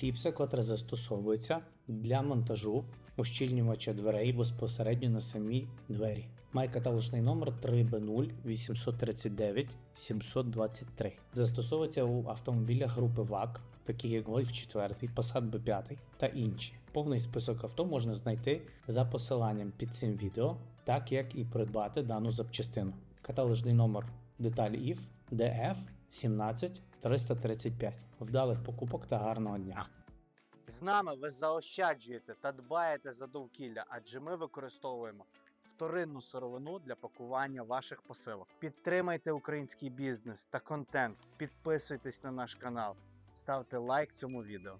Кліпса, котра застосовується для монтажу ущільнювача дверей безпосередньо на самі двері. Має каталожний номер 3B0 839 723. Застосовується у автомобілях групи ВАК, такі як Golf 4, Passat B5 та інші. Повний список авто можна знайти за посиланням під цим відео, так як і придбати дану запчастину. Каталожний номер деталі IF DF 17 335. Вдалих покупок та гарного дня! З нами ви заощаджуєте та дбаєте за довкілля, адже ми використовуємо вторинну сировину для пакування ваших посилок. Підтримайте український бізнес та контент, підписуйтесь на наш канал, ставте лайк цьому відео.